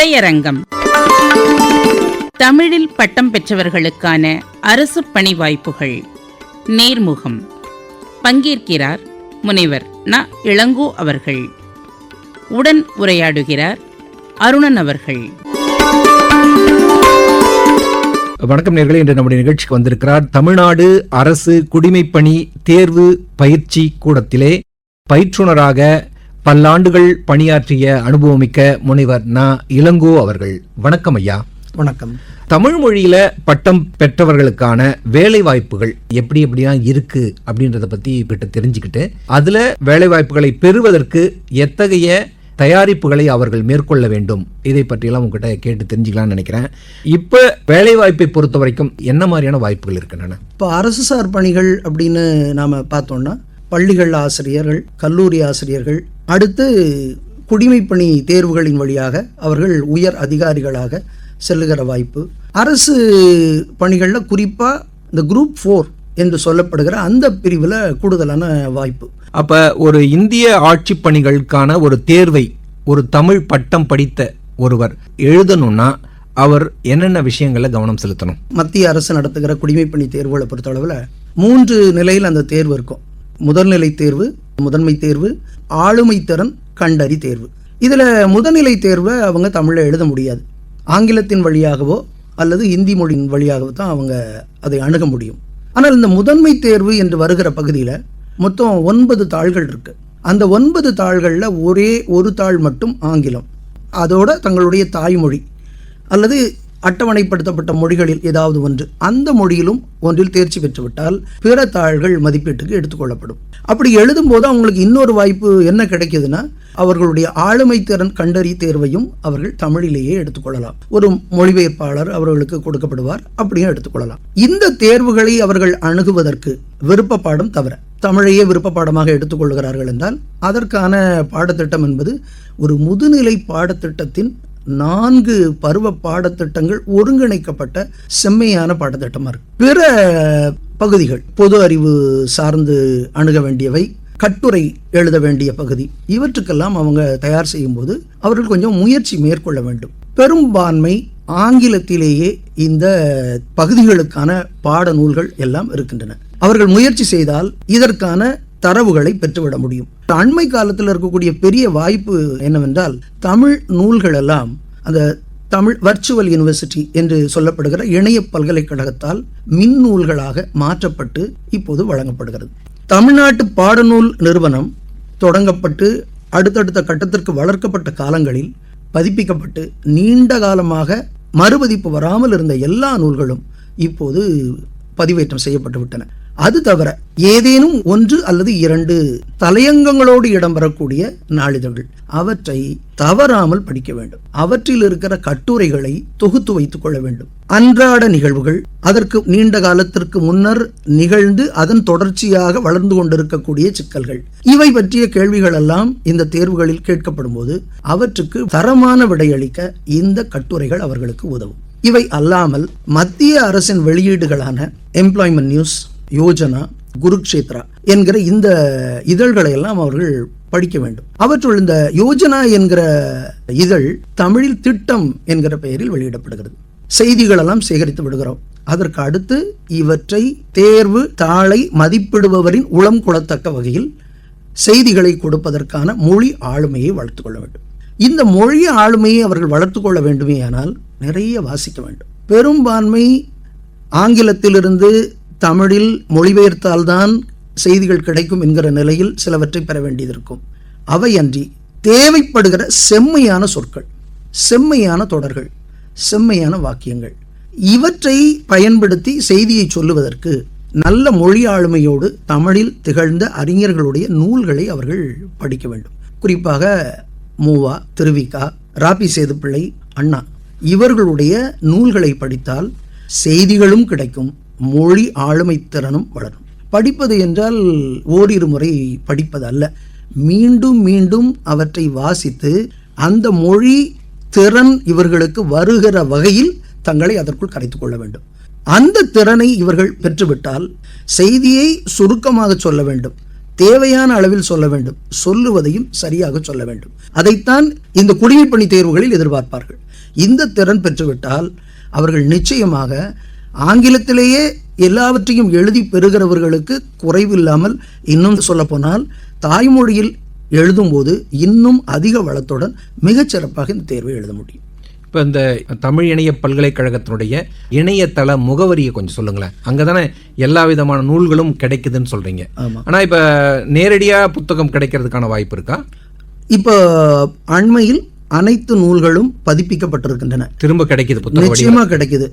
திரையரங்கம். தமிழில் பட்டம் பெற்றவர்களுக்கான அரசு பணி வாய்ப்புகள் நேர்முகம். பங்கேற்கிறார் முனைவர் ந. இளங்கோ அவர்கள். உடன் உரையாடுகிறார் அருணன் அவர்கள். வணக்கம் நேர்களே இன்று நம்முடைய நிகழ்ச்சிக்கு வந்திருக்கிறார் தமிழ்நாடு அரசு குடிமைப்பணி தேர்வு பயிற்சி கூடத்திலே பயிற்றுனராக பல்லாண்டுகள் பணியாற்றிய அனுபவமிக்க முனைவர் ந. இளங்கோ அவர்கள். வணக்கம் ஐயா. வணக்கம். தமிழ் மொழியில பட்டம் பெற்றவர்களுக்கான வேலை வாய்ப்புகள் எப்படி எப்படிலாம் இருக்கு அப்படின்றத பத்தி கிட்ட தெரிஞ்சுக்கிட்டு அதுல வேலை வாய்ப்புகளை பெறுவதற்கு எத்தகைய தயாரிப்புகளை அவர்கள் மேற்கொள்ள வேண்டும் இதை பற்றியெல்லாம் உங்ககிட்ட கேட்டு தெரிஞ்சுக்கலாம்னு நினைக்கிறேன். இப்போ வேலை வாய்ப்பை பொறுத்த வரைக்கும் என்ன மாதிரியான வாய்ப்புகள் இருக்கின்றன இப்போ அரசு சார் பணிகள் அப்படின்னு நாம் பார்த்தோம்னா பள்ளிகள் ஆசிரியர்கள் கல்லூரி ஆசிரியர்கள் அடுத்து குடிமைப்பணி தேர்வுகளின் வழியாக அவர்கள் உயர் அதிகாரிகளாக செல்லுகிற வாய்ப்பு. அரசு பணிகளில் குறிப்பாக இந்த குரூப் ஃபோர் என்று சொல்லப்படுகிற அந்த பிரிவில் கூடுதலான வாய்ப்பு. அப்ப ஒரு இந்திய ஆட்சி பணிகளுக்கான ஒரு தேர்வை ஒரு தமிழ் பட்டம் படித்த ஒருவர் எழுதணும்னா அவர் என்னென்ன விஷயங்கள்ல கவனம் செலுத்தணும்? மத்திய அரசு நடத்துகிற குடிமைப்பணி தேர்வுகளை பொறுத்தளவில் மூன்று நிலையில் அந்த தேர்வு இருக்கும். முதல்நிலை தேர்வு முதன்மை தேர்வு ஆளுமை திறன் கண்டறி தேர்வு. இதில் முதல்நிலை தேர்வை அவங்க தமிழில் எழுத முடியாது. ஆங்கிலத்தின் வழியாகவோ அல்லது இந்தி மொழியின் வழியாகவோ தான் அவங்க அதை அணுக முடியும். ஆனால் இந்த முதன்மை தேர்வு என்று வருகிற பகுதியில் மொத்தம் ஒன்பது தாள்கள் இருக்கு. அந்த ஒன்பது தாள்களில் ஒரே ஒரு தாள் மட்டும் ஆங்கிலம். அதோட தங்களுடைய தாய்மொழி அல்லது அட்டவணைப்படுத்தப்பட்ட மொழிகளில் ஏதாவது ஒன்று அந்த மொழியிலும் ஒன்றில் தேர்ச்சி பெற்றுவிட்டால் பிற தாள்கள் மதிப்பீட்டுக்கு எடுத்துக்கொள்ளப்படும். அப்படி எழுதும்போது அவங்களுக்கு இன்னொரு வாய்ப்பு என்ன கிடைக்குதுன்னா அவர்களுடைய ஆளுமை திறன் கண்டறி தேர்வையும் அவர்கள் தமிழிலேயே எடுத்துக்கொள்ளலாம். ஒரு மொழிபெயர்ப்பாளர் அவர்களுக்கு கொடுக்கப்படுவார் அப்படியும் எடுத்துக்கொள்ளலாம். இந்த தேர்வுகளை அவர்கள் அணுகுவதற்கு விருப்ப பாடம் தவிர தமிழையே விருப்ப பாடமாக எடுத்துக்கொள்கிறார்கள் என்றால் அதற்கான பாடத்திட்டம் என்பது ஒரு முதுநிலை பாடத்திட்டத்தின் நான்கு பருவ பாடத்திட்டங்கள் ஒருங்கிணைக்கப்பட்ட செம்மையான பாடத்திட்டமாக இருக்கு. பிற பகுதிகள் பொது அறிவு சார்ந்து அணுக வேண்டியவை கட்டுரை எழுத வேண்டிய பகுதி இவற்றுக்கெல்லாம் அவங்க தயார் செய்யும்போது அவர்கள் கொஞ்சம் முயற்சி மேற்கொள்ள வேண்டும். பெரும்பான்மை ஆங்கிலத்திலேயே இந்த பகுதிகளுக்கான பாட நூல்கள் எல்லாம் இருக்கின்றன. அவர்கள் முயற்சி செய்தால் இதற்கான தரவுகளை பெற்றுவிட முடியும். அண்மை காலத்தில் இருக்கக்கூடிய பெரிய வாய்ப்பு என்னவென்றால் தமிழ் நூல்கள் எல்லாம் அந்த தமிழ் வர்ச்சுவல் யூனிவர்சிட்டி என்று சொல்லப்படுகிற இணைய பல்கலைக்கழகத்தால் மின் நூல்களாக மாற்றப்பட்டு இப்போது வழங்கப்படுகிறது. தமிழ்நாட்டு பாடநூல் நிறுவனம் தொடங்கப்பட்டு அடுத்தடுத்த கட்டத்திற்கு வளர்க்கப்பட்ட காலங்களில் பதிப்பிக்கப்பட்டு நீண்ட காலமாக மறுபதிப்பு வராமல் இருந்த எல்லா நூல்களும் இப்போது பதிவேற்றம் செய்யப்பட்டு விட்டன அது தவிர ஏதேனும் ஒன்று அல்லது இரண்டு தலையங்கங்களோடு இடம்பெறக்கூடிய நாளிதழ்கள். அவற்றை தவறாமல் படிக்க வேண்டும். அவற்றில் இருக்கிற கட்டுரைகளை தொகுத்து வைத்துக் கொள்ள வேண்டும். அன்றாட நிகழ்வுகள் அதற்கு நீண்ட காலத்திற்கு முன்னர் நிகழ்ந்து அதன் தொடர்ச்சியாக வளர்ந்து கொண்டிருக்கக்கூடிய சிக்கல்கள். இவை பற்றிய கேள்விகள் எல்லாம் இந்த தேர்வுகளில் கேட்கப்படும் போது அவற்றுக்கு தரமான விடையளிக்க இந்த கட்டுரைகள் அவர்களுக்கு உதவும். இவை அல்லாமல் மத்திய அரசின் வெளியீடுகளான எம்ப்ளாய்மெண்ட் நியூஸ் யோஜனா குருக்ஷேத்ரா என்கிற இந்த இதழ்களை எல்லாம் அவர்கள் படிக்க வேண்டும். அவற்றுள் இந்த யோஜனா என்கிற இதழ் தமிழில் திட்டம் என்கிற பெயரில் வெளியிடப்படுகிறது. செய்திகளெல்லாம் சேகரித்து விடுகிறோம். அதற்கு அடுத்து இவற்றை தேர்வு தாளை மதிப்பிடுபவரின் உளம் கொள்ளத்தக்க வகையில் செய்திகளை கொடுப்பதற்கான மொழி ஆளுமையை வளர்த்து கொள்ள வேண்டும். இந்த மொழி ஆளுமையை அவர்கள் வளர்த்து கொள்ள வேண்டுமேயானால் நிறைய வாசிக்க வேண்டும். பெரும்பான்மை ஆங்கிலத்திலிருந்து தமிழில் மொழிபெயர்த்தால்தான் செய்திகள் கிடைக்கும் என்கிற நிலையில் சிலவற்றை பெற வேண்டியதிருக்கும். அவையன்றி தேவைப்படுகிற செம்மையான சொற்கள் செம்மையான தொடர்கள் செம்மையான வாக்கியங்கள் இவற்றை பயன்படுத்தி செய்தியை சொல்லுவதற்கு நல்ல மொழி ஆளுமையோடு தமிழில் திகழ்ந்த அறிஞர்களுடைய நூல்களை அவர்கள் படிக்க வேண்டும். குறிப்பாக மூவா திருவிக்கா ராபி சேதுப்பிள்ளை அண்ணா இவர்களுடைய நூல்களை படித்தால் செய்திகளும் கிடைக்கும் மொழி ஆளுமை திறனும் வளரும். படிப்பது என்றால் ஓரிரு முறை படிப்பது அல்ல மீண்டும் மீண்டும் அவற்றை வாசித்து அந்த மொழி திறன் இவர்களுக்கு வருகிற வகையில் தங்களை அதற்குள் கரைத்துக் கொள்ள வேண்டும். அந்த திறனை இவர்கள் பெற்றுவிட்டால் செய்தியை சுருக்கமாக சொல்ல வேண்டும். தேவையான அளவில் சொல்ல வேண்டும். சொல்லுவதையும் சரியாக சொல்ல வேண்டும். அதைத்தான் இந்த குடிமைப்பணி தேர்வுகளில் எதிர்பார்ப்பார்கள். இந்த திறன் பெற்றுவிட்டால் அவர்கள் நிச்சயமாக ஆங்கிலத்திலேயே எல்லாவற்றையும் எழுதி பெறுகிறவர்களுக்கு குறைவில்லாமல் இன்னும் சொல்லப்போனால் தாய்மொழியில் எழுதும்போது இன்னும் அதிக வளத்துடன் மிகச் சிறப்பாக இந்த தேர்வை எழுத முடியும். இப்போ இந்த தமிழ் இணைய பல்கலைக்கழகத்தினுடைய இணையதள முகவரியை கொஞ்சம் சொல்லுங்களேன். அங்கே தானே எல்லா விதமான நூல்களும் கிடைக்குதுன்னு சொல்கிறீங்க ஆமாம் ஆனால் இப்போ நேரடியாக புத்தகம் கிடைக்கிறதுக்கான வாய்ப்பு இருக்கா? இப்போ அண்மையில் அனைத்து நூல்களும் பதிப்பிக்கப்பட்டிருக்கின்றன. திரும்ப கிடைக்குது நிச்சயமா கிடைக்குது.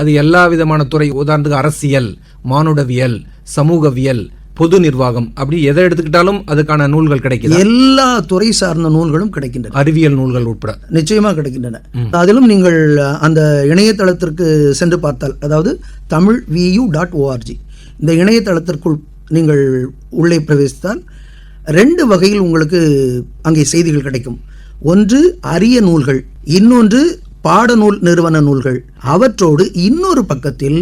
அது எல்லா விதமான துறை உதாரணத்துக்கு அரசியல் மானுடவியல் சமூகவியல் பொது நிர்வாகம் அப்படி எதை எடுத்துக்கிட்டாலும் அதுக்கான நூல்கள் கிடைக்குது? எல்லா துறை சார்ந்த நூல்களும் கிடைக்கின்றன. அறிவியல் நூல்கள் உட்பட. நிச்சயமா கிடைக்கின்றன. அதிலும் நீங்கள் அந்த இணையதளத்திற்கு சென்று பார்த்தால் அதாவது தமிழ் வியூ டாட் ஓஆர்ஜி இந்த இணையதளத்திற்குள் நீங்கள் உள்ளே பிரவேசித்தால் ரெண்டு வகையில் உங்களுக்கு அங்கே செய்திகள் கிடைக்கும். ஒன்று அரிய நூல்கள் இன்னொன்று பாடநூல் நிறுவன நூல்கள். அவற்றோடு இன்னொரு பக்கத்தில்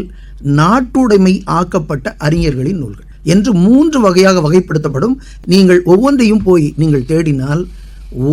நாட்டுடைமை ஆக்கப்பட்ட அறிஞர்களின் நூல்கள் என்று மூன்று வகையாக வகைப்படுத்தப்படும். நீங்கள் ஒவ்வொன்றையும் போய் நீங்கள் தேடினால்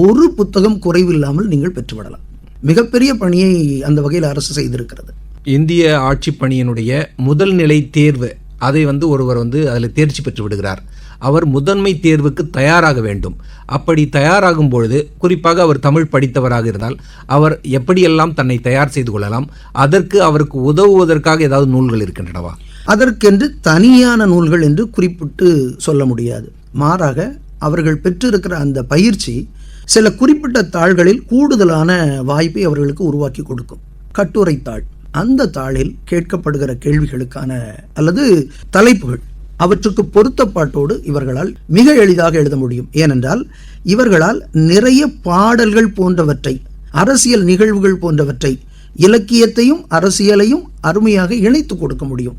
ஒரு புத்தகம் குறைவில்லாமல் நீங்கள் பெற்றுவிடலாம். மிகப்பெரிய பணியை அந்த வகையில் அரசு செய்திருக்கிறது. இந்திய ஆட்சி பணியினுடைய முதல் நிலை தேர்வு அதை வந்து ஒருவர் வந்து அதில் தேர்ச்சி பெற்று விடுகிறார். அவர் முதன்மை தேர்வுக்கு தயாராக வேண்டும். அப்படி தயாராகும் பொழுது குறிப்பாக அவர் தமிழ் படித்தவராக இருந்தால் அவர் எப்படியெல்லாம் தன்னை தயார் செய்து கொள்ளலாம் அதற்கு அவருக்கு உதவுவதற்காக ஏதாவது நூல்கள் இருக்கின்றனவா? அதற்கென்று தனியான நூல்கள் என்று குறிப்பிட்டு சொல்ல முடியாது. மாறாக அவர்கள் பெற்றிருக்கிற அந்த பயிற்சி சில குறிப்பிட்ட தாள்களில் கூடுதலான வாய்ப்பை அவர்களுக்கு உருவாக்கி கொடுக்கும். கட்டுரை தாள் அந்த தாளில் கேட்கப்படுகிற கேள்விகளுக்கான அல்லது தலைப்புகள் அவற்றுக்கு பொருத்தப்பாட்டோடு இவர்களால் மிக எளிதாக எழுத முடியும். ஏனென்றால் இவர்களால் நிறைய பாடல்கள் போன்றவற்றை அரசியல் நிகழ்வுகள் போன்றவற்றை இலக்கியத்தையும் அரசியலையும் அருமையாக இணைத்து கொடுக்க முடியும்.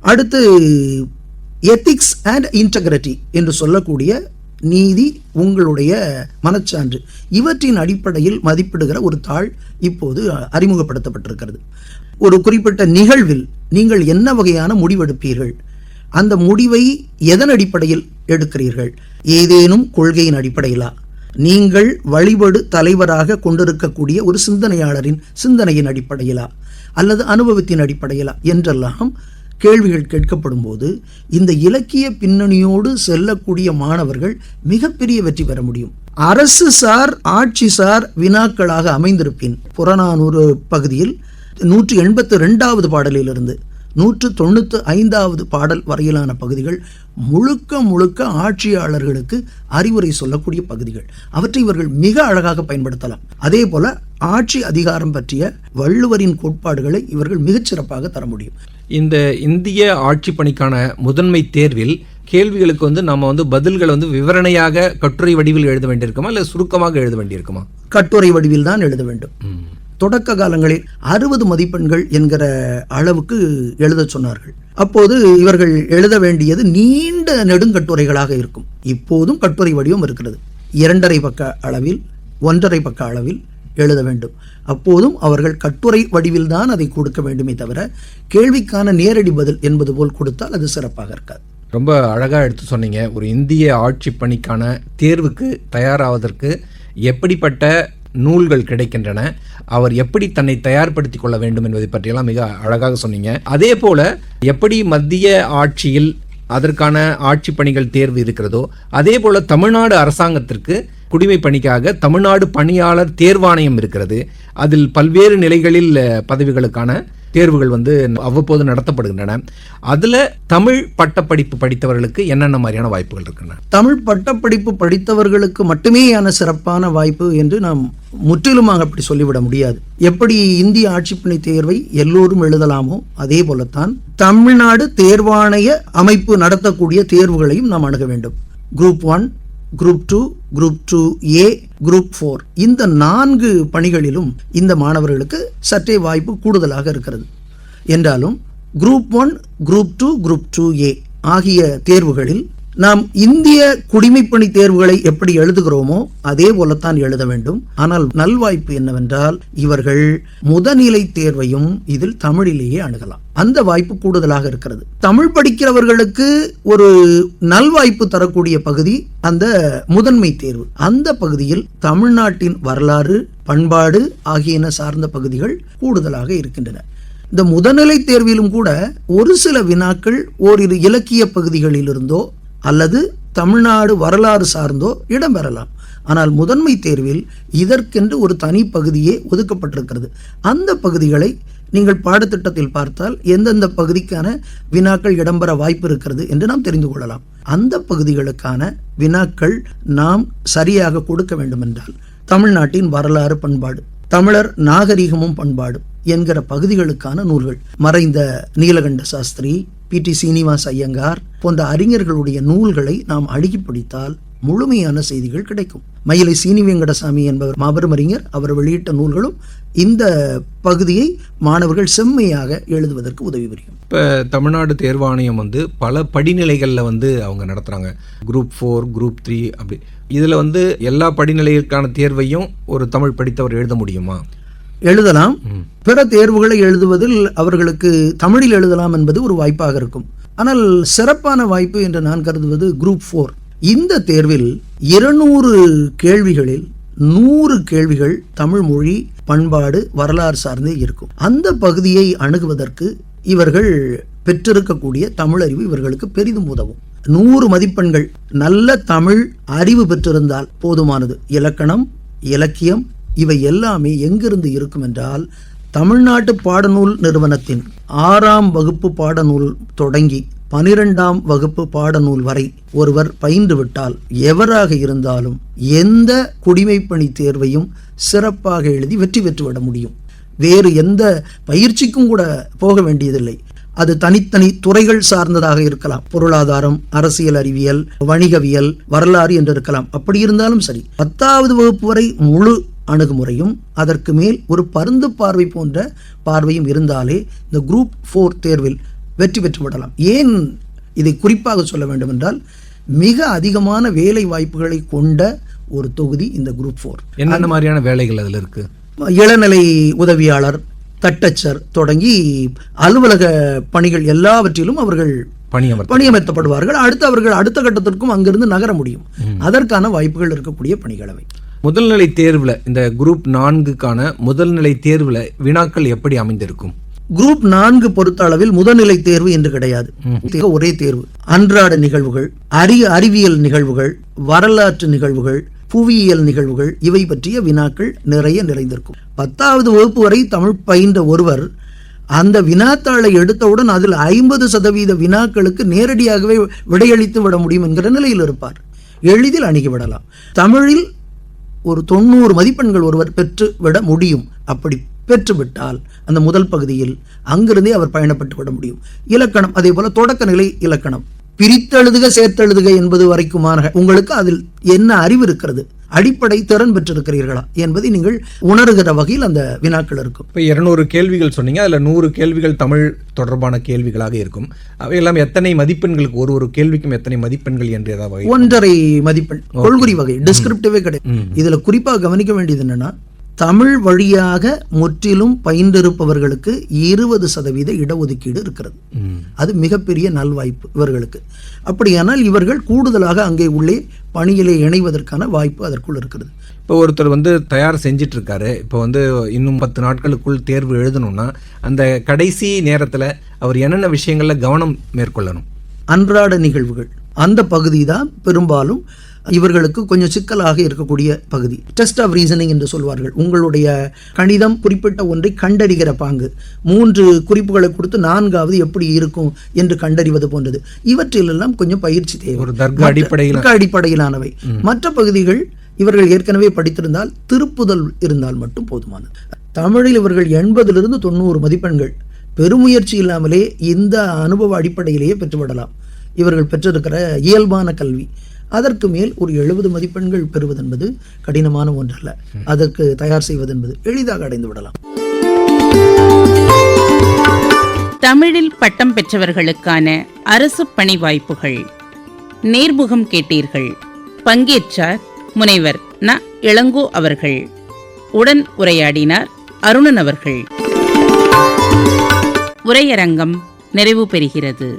அடுத்து எத்திக்ஸ் அண்ட் இன்டகிரிட்டி என்று சொல்லக்கூடிய நீதி உங்களுடைய மனச்சான்று. இவற்றின் அடிப்படையில் மதிப்பிடுகிற ஒரு தாள் இப்போது அறிமுகப்படுத்தப்பட்டிருக்கிறது. ஒரு குறிப்பிட்ட நிகழ்வில் நீங்கள் என்ன வகையான முடிவெடுப்பீர்கள்? அந்த முடிவை எதன் அடிப்படையில் எடுக்கிறீர்கள்? ஏதேனும் கொள்கையின் அடிப்படையிலா? நீங்கள் வழிபடு தலைவராக கொண்டிருக்கக்கூடிய ஒரு சிந்தனையாளரின் சிந்தனையின் அடிப்படையிலா? அல்லது அனுபவத்தின் அடிப்படையிலா? என்றெல்லாம் கேள்விகள் கேட்கப்படும் போது இந்த இலக்கிய பின்னணியோடு செல்லக்கூடிய மாணவர்கள் மிகப்பெரிய வெற்றி பெற முடியும். அரசு சார் ஆட்சி சார் வினாக்களாக அமைந்திருப்பின் புறநானூறு பகுதியில் நூற்றி எண்பத்து ரெண்டாவது பாடலிலிருந்து நூற்று தொண்ணூற்று ஐந்தாவது பாடல் வரையிலான பகுதிகள் முழுக்க முழுக்க ஆட்சியாளர்களுக்கு அறிவுரை சொல்லக்கூடிய பகுதிகள். அவற்றை இவர்கள் மிக அழகாக பயன்படுத்தலாம். அதே போல ஆட்சி அதிகாரம் பற்றிய வள்ளுவரின் கோட்பாடுகளை இவர்கள் மிகச் சிறப்பாக தர முடியும். இந்த இந்திய ஆட்சி பணிக்கான முதன்மை தேர்வில் கேள்விகளுக்கு வந்து நம்ம வந்து பதில்களை வந்து விவரணையாக கட்டுரை வடிவில் எழுத வேண்டியிருக்குமா? இல்லை சுருக்கமாக எழுத வேண்டியிருக்குமா? கட்டுரை வடிவில் தான் எழுத வேண்டும். தொடக்க காலங்களில் அறுபது மதிப்பெண்கள் என்கிற அளவுக்கு எழுதச் சொன்னார்கள். அப்போது இவர்கள் எழுத வேண்டியது நீண்ட நெடுங்கட்டுரைகளாக இருக்கும். இப்போதும் கட்டுரை வடிவம் இருக்கிறது. இரண்டரை பக்க அளவில் ஒன்றரை பக்க அளவில் எழுத வேண்டும். அப்போதும் அவர்கள் கட்டுரை வடிவில் தான் அதை கொடுக்க வேண்டுமே தவிர கேள்விக்கான நேரடி பதில் என்பது போல் கொடுத்தால் அது சிறப்பாக இருக்காது. ரொம்ப அழகாக எடுத்து சொன்னீங்க. ஒரு இந்திய ஆட்சி பணிக்கான தேர்வுக்கு தயாராவதற்கு எப்படிப்பட்ட நூல்கள் கிடைக்கின்றன. அவர் எப்படி தன்னை தயார்படுத்தி கொள்ள வேண்டும் என்பதை பற்றியெல்லாம் மிக அழகாக சொன்னீங்க. அதே போல எப்படி மத்திய ஆட்சியில் அதற்கான ஆட்சி பணிகள் தேர்வு இருக்கிறதோ அதே போல தமிழ்நாடு அரசாங்கத்திற்கு குடிமை பணிக்காக தமிழ்நாடு பணியாளர் தேர்வாணையம் இருக்கிறது. அதில் பல்வேறு நிலைகளில் பதவிகளுக்கான தேர்வுகள் வந்து அவ்வப்போது நடத்தப்படுகின்றன. அதில் தமிழ் பட்டப்படிப்பு படித்தவர்களுக்கு என்னென்ன மாதிரியான வாய்ப்புகள் இருக்கின்றன? தமிழ் பட்டப்படிப்பு படித்தவர்களுக்கு மட்டுமேயான சிறப்பான வாய்ப்பு என்று நாம் முற்றிலுமாக அப்படி சொல்லிவிட முடியாது. எப்படி இந்திய ஆட்சிப்பணி தேர்வை எல்லோரும் எழுதலாமோ அதே போலத்தான் தமிழ்நாடு தேர்வாணைய அமைப்பு நடத்தக்கூடிய தேர்வுகளையும் நாம் அணுக வேண்டும். Group one group two group two A group four இந்த நான்கு பணிகளிலும் இந்த மாணவர்களுக்கு சற்றே வாய்ப்பு கூடுதலாக இருக்கிறது. என்றாலும் group one group two group two A ஆகிய தேர்வுகளில் நாம் இந்திய குடிமைப்பணி தேர்வுகளை எப்படி எழுதுகிறோமோ அதே போலத்தான் எழுத வேண்டும். ஆனால் நல்வாய்ப்பு என்னவென்றால் இவர்கள் முதநிலை தேர்வையும் இதில் தமிழிலேயே அணுகலாம். அந்த வாய்ப்பு கூடுதலாக இருக்கிறது. தமிழ் படிக்கிறவர்களுக்கு ஒரு நல்வாய்ப்பு தரக்கூடிய பகுதி அந்த முதன்மை தேர்வு. அந்த பகுதியில் தமிழ்நாட்டின் வரலாறு பண்பாடு ஆகியன சார்ந்த பகுதிகள் கூடுதலாக இருக்கின்றன. இந்த முதநிலை தேர்விலும் கூட ஒரு சில வினாக்கள் ஓரிரு இலக்கிய பகுதிகளிலிருந்தோ அல்லது தமிழ்நாடு வரலாறு சார்ந்தோ இடம்பெறலாம். ஆனால் முதன்மை தேர்வில் இதற்கென்று ஒரு தனி பகுதியே ஒதுக்கப்பட்டிருக்கிறது. அந்த பகுதிகளை நீங்கள் பாடத்திட்டத்தில் பார்த்தால் எந்தெந்த பகுதிக்கான வினாக்கள் இடம்பெற வாய்ப்பு இருக்கிறது என்று நாம் தெரிந்து கொள்ளலாம். அந்த பகுதிகளுக்கான வினாக்கள் நாம் சரியாக கொடுக்க வேண்டுமென்றால் தமிழ்நாட்டின் வரலாறு பண்பாடு தமிழர் நாகரிகமும் பண்பாடும் என்கிற பகுதிகளுக்கான நூல்கள். மறைந்த நீலகண்ட சாஸ்திரி பி. டி. சீனிவாஸ் ஐயங்கார் போன்ற அறிஞர்களுடைய நூல்களை நாம் அடுக்கி படித்தால் முழுமையான செய்திகள் கிடைக்கும். மயிலை சீனி வெங்கடசாமி என்பவர் மாபெரும் அறிஞர் அவர் வெளியிட்ட நூல்களும் இந்த பகுதியை மாணவர்கள் செம்மையாக எழுதுவதற்கு உதவி புரியும். இப்போ தமிழ்நாடு தேர்வாணையம் வந்து பல படிநிலைகளில் வந்து அவங்க நடத்துகிறாங்க குரூப் ஃபோர் குரூப் த்ரீ அப்படி. இதில் வந்து எல்லா படிநிலைகளுக்கான தேர்வையும் ஒரு தமிழ் படித்தவர் எழுத முடியுமா? எழுதலாம். பிற தேர்வுகளை எழுதுவதில் அவர்களுக்கு தமிழில் எழுதலாம் என்பது ஒரு வாய்ப்பாக இருக்கும். ஆனால் சிறப்பான வாய்ப்பு என்று நான் கருதுவது குரூப் ஃபோர் இந்த தேர்வில் இருநூறு கேள்விகளில் நூறு கேள்விகள் தமிழ் மொழி பண்பாடு வரலாறு சார்ந்தே இருக்கும். அந்த பகுதியை அணுகுவதற்கு இவர்கள் பெற்றிருக்கக்கூடிய தமிழறிவு இவர்களுக்கு பெரிதும் உதவும். நூறு மதிப்பெண்கள் நல்ல தமிழ் அறிவு பெற்றிருந்தால் போதுமானது. இலக்கணம் இலக்கியம் இவை எல்லாமே எங்கிருந்து இருக்கும் என்றால் தமிழ்நாட்டு பாடநூல் நிறுவனத்தின் ஆறாம் வகுப்பு பாடநூல் தொடங்கி பனிரெண்டாம் வகுப்பு பாடநூல் வரை ஒருவர் பயின்றுவிட்டால் எவராக இருந்தாலும் எந்த குடிமைப்பணி தேர்வையும் சிறப்பாக எழுதி வெற்றி பெற்றுவிட முடியும். வேறு எந்த பயிற்சிக்கும் கூட போக வேண்டியதில்லை. அது தனித்தனி துறைகள் சார்ந்ததாக இருக்கலாம். பொருளாதாரம் அரசியல் அறிவியல் வணிகவியல் வரலாறு என்று இருக்கலாம். அப்படி இருந்தாலும் சரி பத்தாவது வகுப்பு வரை முழு அணுகுமுறையும் அதற்கு மேல் ஒரு பருந்து பார்வை போன்ற பார்வையும் இருந்தாலே இந்த குரூப் ஃபோர் தேர்வில் வெற்றி பெற்று விடலாம். ஏன் இதை குறிப்பாக சொல்ல வேண்டும் என்றால் மிக அதிகமான வேலை வாய்ப்புகளை கொண்ட ஒரு தொகுதி இந்த குரூப் ஃபோர் என்னென்ன மாதிரியான வேலைகள் அதில் இருக்கு? இளநிலை உதவியாளர் தட்டச்சர் தொடங்கி அலுவலக பணிகள் எல்லாவற்றிலும் அவர்கள் பணியமர்த்த பணியமர்த்தப்படுவார்கள். அடுத்து அவர்கள் அடுத்த கட்டத்திற்கும் அங்கிருந்து நகர முடியும். அதற்கான வாய்ப்புகள் இருக்கக்கூடிய பணிகள் அவை. முதல்நிலை தேர்வில் இந்த குரூப் நான்குக்கான முதல்நிலை தேர்வில் வினாக்கள் எப்படி அமைந்திருக்கும்? குரூப் நான்கு பொறுத்த அளவில் முதல்நிலை தேர்வு என்று கிடையாது. ஒரே தேர்வு. அன்றாட நிகழ்வுகள் அரிய அறிவியல் நிகழ்வுகள் வரலாற்று நிகழ்வுகள் புவியியல் நிகழ்வுகள் இவை பற்றிய வினாக்கள் நிறைய நிறைந்திருக்கும். பத்தாவது வகுப்பு வரை தமிழ் பயின்ற ஒருவர் அந்த வினாத்தாளை எடுத்தவுடன் அதில் ஐம்பது சதவீத வினாக்களுக்கு நேரடியாகவே விடையளித்து விட முடியும் என்கிற நிலையில் இருப்பார். எளிதில் அணுகிவிடலாம் தமிழில் ஒரு தொண்ணூறு மதிப்பெண்கள் ஒருவர் பெற்று விட முடியும். அப்படி பெற்றுவிட்டால் அந்த முதல் பகுதியில் அங்கிருந்தே அவர் பயணப்பட்டு விட முடியும். இலக்கணம் அதே போல தொடக்க நிலை இலக்கணம். பிரித்தெழுதுக சேர்த்தெழுதுக என்பது வரைக்குமான உங்களுக்கு அதில் என்ன அறிவு இருக்கிறது? அடிப்படை திறன் பெற்றிருக்கிறீர்களா என்பதை நீங்கள் உணர்கிற வகையில் அந்த வினாக்கள் இருக்கும். இப்போ இருநூறு கேள்விகள் சொன்னீங்க அதில் நூறு கேள்விகள் தமிழ் தொடர்பான கேள்விகளாக இருக்கும். அவையெல்லாம் எத்தனை மதிப்பெண்களுக்கு ஒரு ஒரு கேள்விக்கும் எத்தனை மதிப்பெண்கள் என்று ஏதாவது? ஒன்றரை மதிப்பெண் கொள்குறி வகை டிஸ்கிரிப்டிவே கிடையாது. இதுல குறிப்பாக கவனிக்க வேண்டியது என்னன்னா தமிழ் வழியாக முற்றிலும் பயின்றிருப்பவர்களுக்கு இருபது சதவீத இடஒதுக்கீடு இருக்கிறது. அது மிகப்பெரிய நல்வாய்ப்பு இவர்களுக்கு. அப்படியானால் இவர்கள் கூடுதலாக அங்கே உள்ளே பணியிலே இணைவதற்கான வாய்ப்பு அதற்குள் இருக்கிறது. இப்போ ஒருத்தர் வந்து தயார் செஞ்சிட்டு இருக்காரு இப்போ வந்து இன்னும் பத்து நாட்களுக்குள் தேர்வு எழுதணும்னா அந்த கடைசி நேரத்தில் அவர் என்னென்ன விஷயங்களில் கவனம் மேற்கொள்ளணும்? அன்றாட நிகழ்வுகள். அந்த பகுதி தான் பெரும்பாலும் இவர்களுக்கு கொஞ்சம் சிக்கலாக இருக்கக்கூடிய பகுதி. டெஸ்ட் ஆஃப் ரீசனிங் என்று சொல்வார்கள். உங்களுடைய கணிதம் குறிப்பிட்ட ஒன்றை கண்டறிகிற பாங்கு. மூன்று குறிப்புகளை கொடுத்து நான்காவது எப்படி இருக்கும் என்று கண்டறிவது போன்றது. இவற்றிலெல்லாம் கொஞ்சம் பயிற்சி தேவை. அடிப்படையிலானவை. மற்ற பகுதிகள் இவர்கள் ஏற்கனவே படித்திருந்தால் திருப்புதல் இருந்தால் மட்டும் போதுமானது. தமிழில் இவர்கள் எண்பதிலிருந்து தொண்ணூறு மதிப்பெண்கள். பெருமுயற்சி இல்லாமலே இந்த அனுபவ அடிப்படையிலேயே பெற்றுவிடலாம். இவர்கள் பெற்றிருக்கிற இயல்பான கல்வி. அதற்கு மேல் ஒரு எழுபது மதிப்பெண்கள் பெறுவது என்பது கடினமான ஒன்றல்ல. அதற்கு தயார் செய்வது என்பது எளிதாக அடைந்து விடலாம். தமிழில் பட்டம் பெற்றவர்களுக்கான அரசு பணி வாய்ப்புகள். நேர்முகம் கேட்டீர்கள். பங்கேற்றார் முனைவர் ந. இளங்கோ அவர்கள். உடன் உரையாடினார் அருணன் அவர்கள். உரையரங்கம் நிறைவு பெறுகிறது.